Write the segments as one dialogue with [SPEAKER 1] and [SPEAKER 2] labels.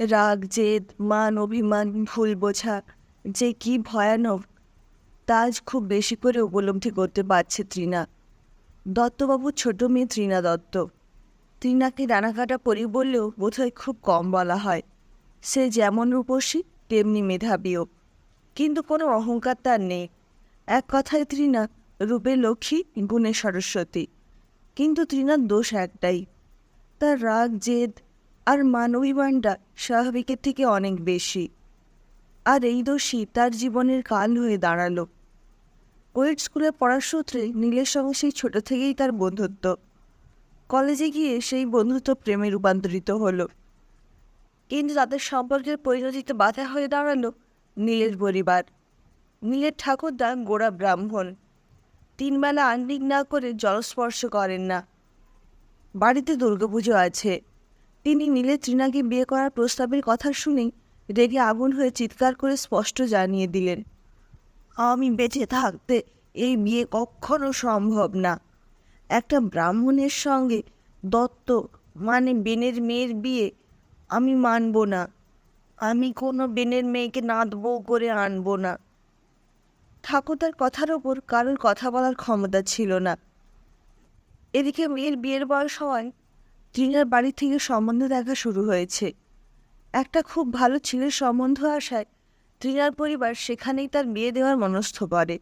[SPEAKER 1] রাগ, জেদ, মান, অভিমান, ভুল বোঝা, যে কি ভয়ানক, তা আজ খুব বেশি করে উপলব্ধি করতে পারছে তৃণা। দত্তবাবুর ছোট মেয়ে তৃণা দত্ত। তৃণাকে ডানাকাটা পরি বললেও বোধহয় খুব কম বলা হয়। সে যেমন রূপসী, তেমনি মেধাবীও। কিন্তু কোনো অহংকার তার নেই। এক কথায় তৃণা রূপে লক্ষ্মী, গুণে সরস্বতী। কিন্তু তৃণার দোষ একটাই। তার রাগ, জেদ আর মান অভিমানটা স্বাভাবিকের থেকে অনেক বেশি। আর এই দোষই তার জীবনের কাল হয়ে দাঁড়াল। ওয়েট স্কুলে পড়ার সূত্রে নীলের সঙ্গে সেই ছোট থেকেই তার বন্ধুত্ব। কলেজে গিয়ে সেই বন্ধুত্ব প্রেমে রূপান্তরিত হলো। কিন্তু তাদের সম্পর্কের পরিণতিতে বাধা হয়ে দাঁড়াল নীলের পরিবার। নীলের ঠাকুরদা গোড়া ব্রাহ্মণ। তিনবেলা আন্ডিক না করে জলস্পর্শ করেন না। বাড়িতে দুর্গাপুজো আছে। তিনি নীলে তৃণাকে বিয়ে করার প্রস্তাবের কথা শুনেই রেগে আগুন হয়ে চিৎকার করে স্পষ্ট জানিয়ে দিলেন, আমি বেঁচে থাকতে এই বিয়ে কখনো সম্ভব না। একটা ব্রাহ্মণের সঙ্গে দত্ত মানে বেনের মেয়ের বিয়ে আমি মানব না। আমি কোনো বেনের মেয়েকে নাত বউ করে আনব না। ঠাকুরদার কথার ওপর কারোর কথা বলার ক্ষমতা ছিল না। এদিকে মেয়ের বিয়ের বয়স হওয়ায় তৃণার বাড়ি থেকে সম্বন্ধ দেখা শুরু হয়েছে। একটা খুব ভালো ছেলের সম্বন্ধ আসায় তৃণার পরিবার সেখানেই তার বিয়ে দেওয়ার মনস্থ করে।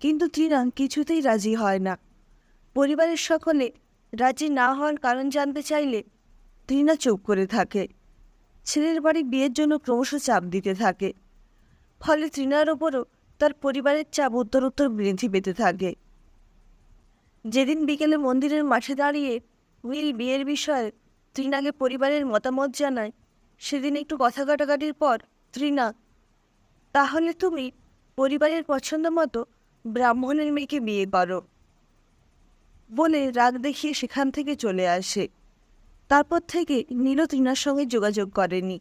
[SPEAKER 1] কিন্তু তৃণা কিছুতেই রাজি হয় না। পরিবারের সকলে রাজি না হওয়ার কারণ জানতে চাইলে তৃণা চুপ করে থাকে। ছেলের বাড়ি বিয়ের জন্য ক্রমশ চাপ দিতে থাকে। ফলে তৃণার ওপরও তার পরিবারের চাপ উত্তরোত্তর বৃদ্ধি পেতে থাকে। যেদিন বিকেলে মন্দিরের মাঠে দাঁড়িয়ে উইল, বিয়ের বিষয়ে তৃণাকে পরিবারের মতামত জানায়। সেদিন একটু কথা কাটাকাটির পর, তৃণা, তাহলে তুমি পরিবারের পছন্দ মতো ব্রাহ্মণের মেয়েকে বিয়ে করো। বলে রাগ দেখিয়ে সেখান থেকে চলে আসে। তারপর থেকে নীল তৃণার সঙ্গে যোগাযোগ করেনি।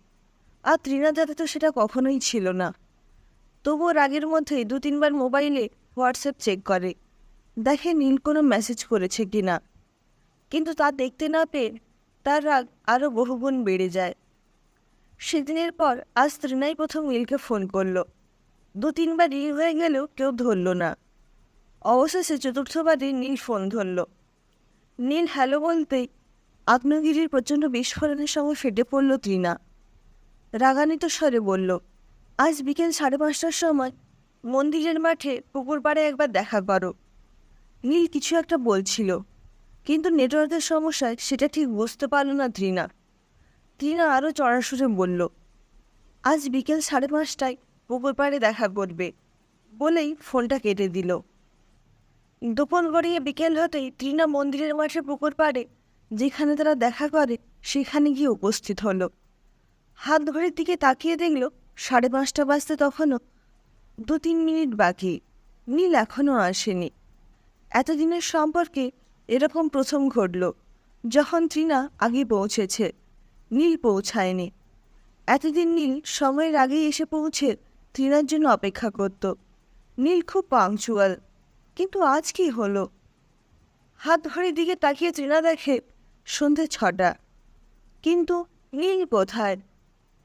[SPEAKER 1] আর তৃণা যাতে তো সেটা কখনোই ছিল না। তবুও রাগের মধ্যে দু তিনবার মোবাইলে হোয়াটসঅ্যাপ চেক করে। দেখে নীল কোনো মেসেজ করেছে কি না কিন্তু তা দেখতে না পেয়ে তার রাগ আরও বহুগুণ বেড়ে যায়। সেদিনের পর আজ তৃণাই প্রথম নীলকে ফোন করল। দু তিনবার রিং হয়ে গেলেও কেউ ধরল না। অবশেষে চতুর্থবারে নীল ফোন ধরল। নীল হ্যালো বলতেই আগ্নেয়গিরির প্রচণ্ড বিস্ফোরণের সঙ্গে ফেটে পড়ল তৃণা। রাগান্বিত স্বরে বলল, আজ বিকেল সাড়ে পাঁচটার সময় মন্দিরের মাঠে পুকুর পাড়ে একবার দেখা করো। নীল কিছু একটা বলছিল। কিন্তু নেটওয়ার্কের সমস্যায় সেটা ঠিক বুঝতে পারল না তৃণা তৃণা আরও চড়া সুরে বলল, আজ বিকেল সাড়ে পাঁচটায় পুকুর পাড়ে দেখা করবে। বলেই ফোনটা কেটে দিল। দুপুর গড়িয়ে বিকেল হতেই তৃণা মন্দিরের মাঠে পুকুর পাড়ে, যেখানে তারা দেখা করে, সেখানে গিয়ে উপস্থিত হলো। হাত ঘড়ির দিকে তাকিয়ে দেখল, সাড়ে পাঁচটা বাজতে তখনও দু তিন মিনিট বাকি। নীল এখনও আসেনি। এতদিনের সম্পর্কে এরকম প্রথম ঘটল, যখন তৃণা আগে পৌঁছেছে। নীল পৌঁছায়নি। এতদিন নীল সময়ের আগেই এসে পৌঁছে তৃণার জন্য অপেক্ষা করত। নীল খুব পাংচুয়াল কিন্তু আজ কি হলো? হাত ঘড়ির দিকে তাকিয়ে তৃণা দেখে সন্ধে ছটা। কিন্তু নীল কোথায়?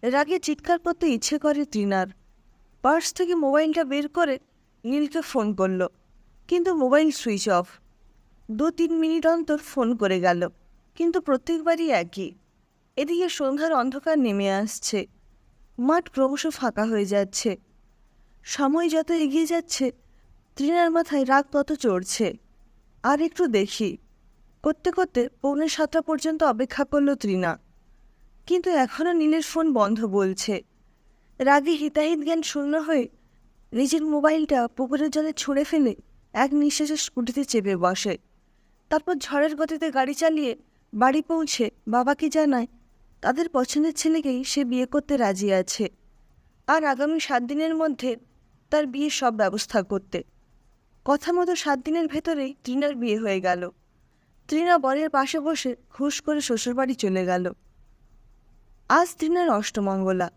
[SPEAKER 1] রাগে চিৎকার করতে ইচ্ছে করে তৃণার পার্স থেকে মোবাইলটা বের করে নীলকে ফোন করল, কিন্তু মোবাইল সুইচ অফ। দু তিন মিনিট অন্তর ফোন করে গেল, কিন্তু প্রত্যেকবারই একই। এদিকে সন্ধ্যার অন্ধকার নেমে আসছে। মাঠ ক্রমশ ফাঁকা হয়ে যাচ্ছে। সময় যত এগিয়ে যাচ্ছে, তৃণার মাথায় রাগ তত চড়ছে। আর একটু দেখি। করতে করতে পৌনে সাতটা পর্যন্ত অপেক্ষা করল তৃণা। কিন্তু এখনও নীলের ফোন বন্ধ বলছে। রাগে হিতাহিত জ্ঞান শূন্য হয়ে নিজের মোবাইলটা পুকুরের জলে ছুঁড়ে ফেলে এক নিঃশ্বাসে স্কুটিতে চেপে বসে। তারপর ঝড়ের গতিতে গাড়ি চালিয়ে বাড়ি পৌঁছে বাবাকে জানায়, তাদের পছন্দের ছেলেকেই সে বিয়ে করতে রাজি আছে। আর আগামী সাত দিনের মধ্যে তার বিয়ের সব ব্যবস্থা করতে। কথা মতো সাত দিনের ভেতরেই তৃণার বিয়ে হয়ে গেল। তৃণা বরের পাশে বসে হুশ করে শ্বশুরবাড়ি চলে গেল। আজ তৃণার অষ্টমঙ্গলা।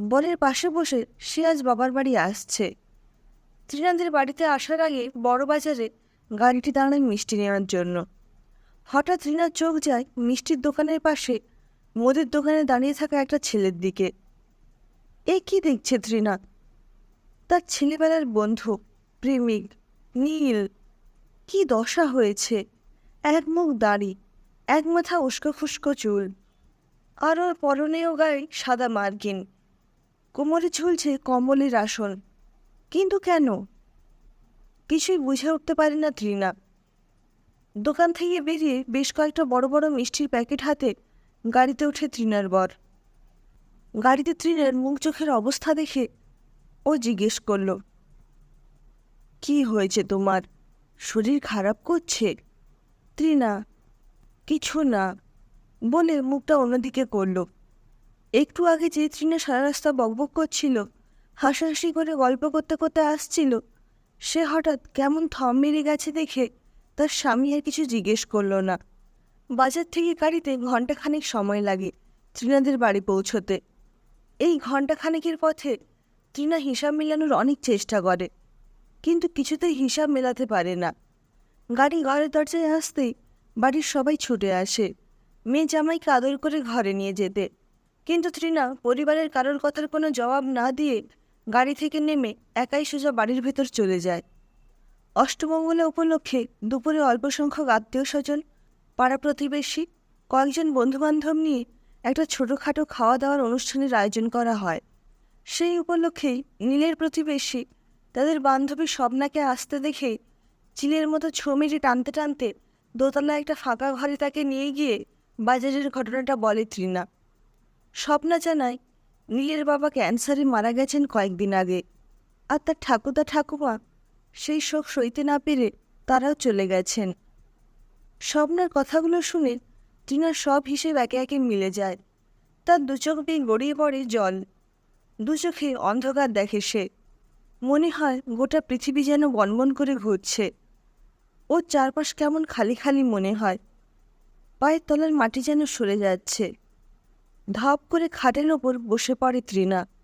[SPEAKER 1] বরের পাশে বসে সে আজ বাবার বাড়ি আসছে। তৃণাদের বাড়িতে আসার আগে বড় বাজারে গাড়িটি দাঁড়ায় মিষ্টি নেওয়ার জন্য। হঠাৎ রিনার চোখ যায় মিষ্টির দোকানের পাশে, মুদির দোকানে দাঁড়িয়ে থাকা একটা ছেলের দিকে। এ কি দেখছে তৃণা তার ছেলেবেলার বন্ধু, প্রেমিক, নীল। কি দশা হয়েছে? এক মুখ দাড়ি, এক মাথা উস্কো খুস্কো চুল। আর ওর পরনেও গায়ে সাদা মার্কিন। কোমরে ঝুলছে কম্বলের আসন। কিন্তু কেন? কিছুই বুঝে উঠতে পারে না তৃণা দোকান থেকে বেরিয়ে বেশ কয়েকটা বড় বড় মিষ্টির প্যাকেট হাতে গাড়িতে ওঠে তৃণার বর। গাড়িতে তৃণার মুখ চোখের অবস্থা দেখে ও জিজ্ঞেস করল, কি হয়েছে তোমার? শরীর খারাপ করছে? তৃণা কিছু না। বলে মুখটা অন্যদিকে করল। একটু আগে যে তৃণা সারা রাস্তা বকবক করছিল, হাসাহাসি করে গল্প করতে করতে আসছিল সে হঠাৎ কেমন থম মেরে গেছে দেখে তার স্বামী আর কিছু জিজ্ঞেস করল না। বাজার থেকে গাড়িতে ঘণ্টাখানেক সময় লাগে তৃণাদের বাড়ি পৌঁছতে। এই ঘণ্টাখানেকের পথে তৃণা হিসাব মেলানোর অনেক চেষ্টা করে, কিন্তু কিছুতেই হিসাব মেলাতে পারে না। গাড়ি ঘরের দরজায় আসতেই বাড়ির সবাই ছুটে আসে, মেয়ে জামাইকে আদর করে ঘরে নিয়ে যেতে। কিন্তু তৃণা পরিবারের কারোর কথার কোনো জবাব না দিয়ে গাড়ি থেকে নেমে একাই সোজা বাড়ির ভেতর চলে যায়। অষ্টমঙ্গলা উপলক্ষে দুপুরে অল্প সংখ্যক আত্মীয় স্বজন পাড়া প্রতিবেশী কয়েকজন বন্ধুবান্ধব নিয়ে একটা ছোটোখাটো খাওয়া দাওয়ার অনুষ্ঠানের আয়োজন করা হয়। সেই উপলক্ষেই নীলের প্রতিবেশী তাদের বান্ধবী স্বপ্নাকে আসতে দেখে চিলের মতো ছো মেরে টানতে টানতে দোতলা একটা ফাঁকা ঘরে তাকে নিয়ে গিয়ে বাজারের ঘটনাটা বলে তৃণা স্বপ্না জানায় নীলের বাবা ক্যান্সারে মারা গেছেন কয়েকদিন আগে। আর তার ঠাকুরদা ঠাকুমা সেই শোক সইতে না পেরে তারাও চলে গেছেন। স্বপ্নার কথাগুলো শুনে টিনার সব হিসেব একে একে মিলে যায়। তার দু চোখ দিয়ে গড়িয়ে পড়ে জল, দু চোখে অন্ধকার দেখে সে। মনে হয় গোটা পৃথিবী যেন বনবন করে ঘুরছে। ওর চারপাশ কেমন খালি খালি মনে হয়। পায়ের তলার মাটি যেন সরে যাচ্ছে। ধপ করে খাটের ওপর বসে পড়ে তৃণা